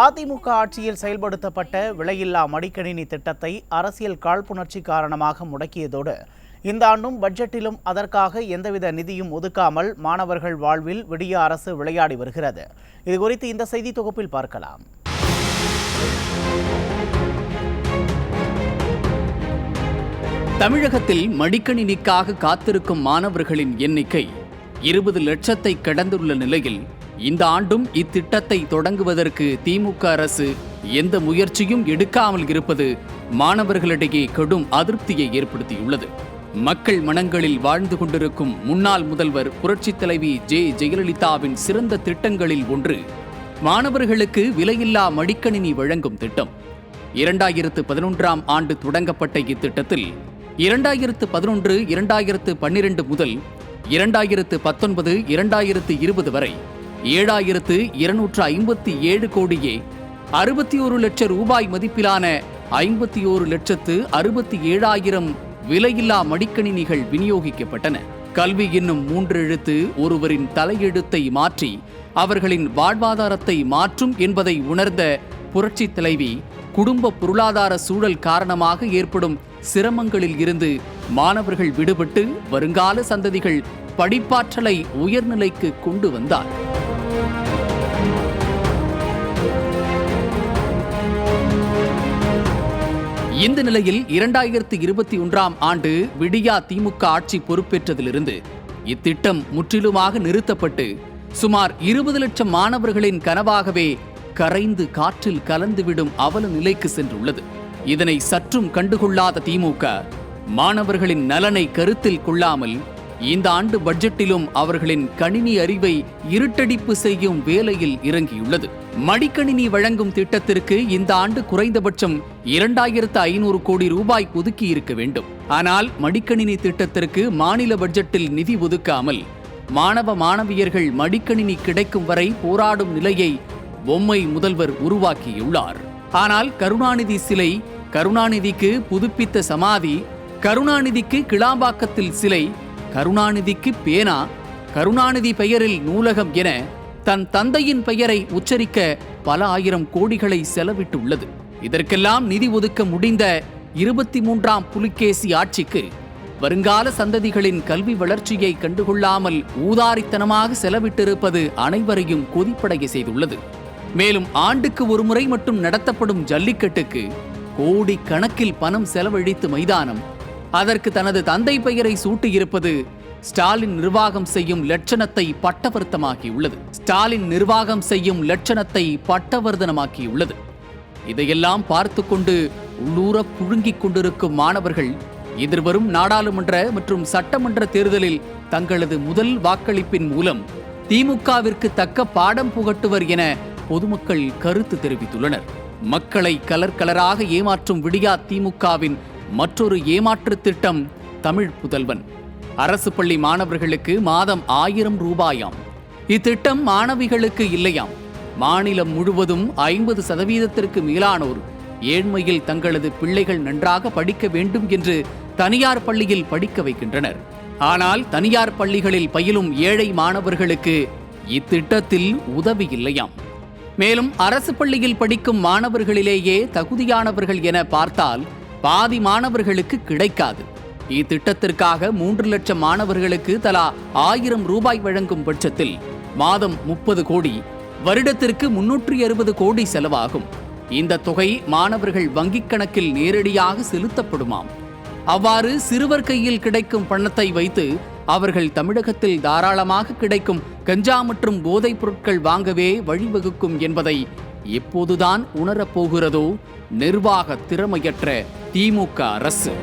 அதிமுக ஆட்சியில் செயல்படுத்தப்பட்ட விலையில்லா மடிக்கணினி திட்டத்தை அரசியல் காழ்ப்புணர்ச்சி காரணமாக முடக்கியதோடு இந்த ஆண்டும் பட்ஜெட்டிலும் அதற்காக எந்தவித நிதியும் ஒதுக்காமல் மாணவர்கள் வாழ்வில் விடிய அரசு விளையாடி வருகிறது. இது குறித்து இந்த செய்தி தொகுப்பில் பார்க்கலாம். தமிழகத்தில் மடிக்கணினிக்காக காத்திருக்கும் மாணவர்களின் எண்ணிக்கை இருபது லட்சத்தை கடந்துள்ள நிலையில் இந்த ஆண்டும் இத்திட்டத்தை தொடங்குவதற்கு திமுக அரசு எந்த முயற்சியும் எடுக்காமல் இருப்பது மாணவர்களிடையே கடும் அதிருப்தியை ஏற்படுத்தியுள்ளது. மக்கள் மனங்களில் வாழ்ந்து கொண்டிருக்கும் முன்னாள் முதல்வர் புரட்சித் தலைவி ஜே. ஜெயலலிதாவின் சிறந்த திட்டங்களில் ஒன்று மாணவர்களுக்கு விலையில்லா மடிக்கணினி வழங்கும் திட்டம். இரண்டாயிரத்து பதினொன்றாம் ஆண்டு தொடங்கப்பட்ட இத்திட்டத்தில் இரண்டாயிரத்து பதினொன்று இரண்டாயிரத்து பன்னிரண்டு முதல் இரண்டாயிரத்து பத்தொன்பது இரண்டாயிரத்து இருபது வரை ஏழாயிரத்து இருநூற்று ஐம்பத்தி ஏழு கோடியே. அறுபத்தி ஒரு லட்சம் ரூபாய் மதிப்பிலான ஐம்பத்தி ஓரு லட்சத்து அறுபத்தி ஏழாயிரம் விலையில்லா மடிக்கணினிகள் விநியோகிக்கப்பட்டன. கல்வி என்னும் மூன்று எழுத்து ஒருவரின் தலையெழுத்தை மாற்றி அவர்களின் வாழ்வாதாரத்தை மாற்றும் என்பதை உணர்ந்த புரட்சி தலைவி குடும்ப பொருளாதார சூழல் காரணமாக ஏற்படும் சிரமங்களில் இருந்து மாணவர்கள் விடுபட்டு வருங்கால சந்ததிகள் படிப்பாற்றலை உயர்நிலைக்கு கொண்டு வந்தார். இந்த நிலையில் இரண்டாயிரத்தி இருபத்தி ஒன்றாம் ஆண்டு விடியா திமுக ஆட்சி பொறுப்பேற்றதிலிருந்து இத்திட்டம் முற்றிலுமாக நிறுத்தப்பட்டு சுமார் இருபது லட்சம் மாணவர்களின் கனவாகவே கரைந்து காற்றில் கலந்துவிடும் அவல நிலைக்கு சென்றுள்ளது. இதனை சற்றும் கண்டுகொள்ளாத திமுக மாணவர்களின் நலனை கருத்தில் கொள்ளாமல் இந்த ஆண்டு பட்ஜெட்டிலும் அவர்களின் கணினி அறிவை இருட்டடிப்பு செய்யும் வேலையில் இறங்கியுள்ளது. மடிக்கணினி வழங்கும் திட்டத்திற்கு இந்த ஆண்டு குறைந்தபட்சம் இரண்டாயிரத்து ஐநூறு கோடி ரூபாய் ஒதுக்கி இருக்க வேண்டும். ஆனால் மடிக்கணினி திட்டத்திற்கு மாநில பட்ஜெட்டில் நிதி ஒதுக்காமல் மாணவ மாணவியர்கள் மடிக்கணினி கிடைக்கும் வரை போராடும் நிலையை பொம்மை முதல்வர் உருவாக்கியுள்ளார். ஆனால் கருணாநிதி சிலை கருணாநிதிக்கு புதுப்பித்த சமாதி கருணாநிதிக்கு கிளாம்பாக்கத்தில் சிலை கருணாநிதிக்கு பேனா கருணாநிதி பெயரில் நூலகம் என தன் தந்தையின் பெயரை உச்சரிக்க பல ஆயிரம் கோடிகளை செலவிட்டுள்ளது. இதற்கெல்லாம் நிதி ஒதுக்க முடிந்த இருபத்தி மூன்றாம் புலிகேசி ஆட்சிக்கு வருங்கால சந்ததிகளின் கல்வி வளர்ச்சியை கண்டுகொள்ளாமல் ஊதாரித்தனமாக செலவிட்டிருப்பது அனைவரையும் கொதிப்படைய செய்துள்ளது. மேலும் ஆண்டுக்கு ஒரு முறை மட்டும் நடத்தப்படும் ஜல்லிக்கட்டுக்கு கோடி கணக்கில் பணம் செலவழித்து மைதானம் அதற்கு தனது தந்தை பெயரை சூட்டியிருப்பது ஸ்டாலின் நிர்வாகம் செய்யும் லட்சணத்தை பட்டவர்த்தமாக்கியுள்ளது. ஸ்டாலின் நிர்வாகம் செய்யும் லட்சணத்தை பட்டவர்தனமாக்கியுள்ளது. இதையெல்லாம் பார்த்து கொண்டு உள்ளூர புழுங்கிக் கொண்டிருக்கும் மாணவர்கள் எதிர்வரும் நாடாளுமன்ற மற்றும் சட்டமன்ற தேர்தலில் தங்களது முதல் வாக்களிப்பின் மூலம் திமுகவிற்கு தக்க பாடம் புகட்டுவர் என பொதுமக்கள் கருத்து தெரிவித்துள்ளனர். மக்களை கலர் கலராக ஏமாற்றும் விடியா திமுகவின் மற்றொரு ஏமாற்று திட்டம் தமிழ் புதல்வன். அரசு பள்ளி மாணவர்களுக்கு மாதம் ஆயிரம் ரூபாயாம். இத்திட்டம் மாணவிகளுக்கு இல்லையாம். மாநிலம் முழுவதும் ஐம்பது சதவீதத்திற்கு மேலானோர் ஏழ்மையில் தங்களது பிள்ளைகள் நன்றாக படிக்க வேண்டும் என்று தனியார் பள்ளியில் படிக்க வைக்கின்றனர். ஆனால் தனியார் பள்ளிகளில் பயிலும் ஏழை மாணவர்களுக்கு இத்திட்டத்தில் உதவி இல்லையாம். மேலும் அரசு பள்ளியில் படிக்கும் மாணவர்களிலேயே தகுதியானவர்கள் என பார்த்தால் பாதி மாணவர்களுக்கு கிடைக்காது. இத்திட்டத்திற்காக மூன்று லட்சம் மாணவர்களுக்கு தலா ஆயிரம் ரூபாய் வழங்கும் பட்சத்தில் மாதம் முப்பது கோடி வருடத்திற்கு முன்னூற்றி அறுபது கோடி செலவாகும். இந்த தொகை மாணவர்கள் வங்கிக் கணக்கில் நேரடியாக செலுத்தப்படுமாம். அவ்வாறு சிறுவர் கையில் கிடைக்கும் பணத்தை வைத்து அவர்கள் தமிழகத்தில் தாராளமாக கிடைக்கும் கஞ்சா மற்றும் போதைப் பொருட்கள் வாங்கவே வழிவகுக்கும் என்பதை எப்போதுதான் உணரப்போகிறதோ நிர்வாக திறமையற்ற திமுக அரசு.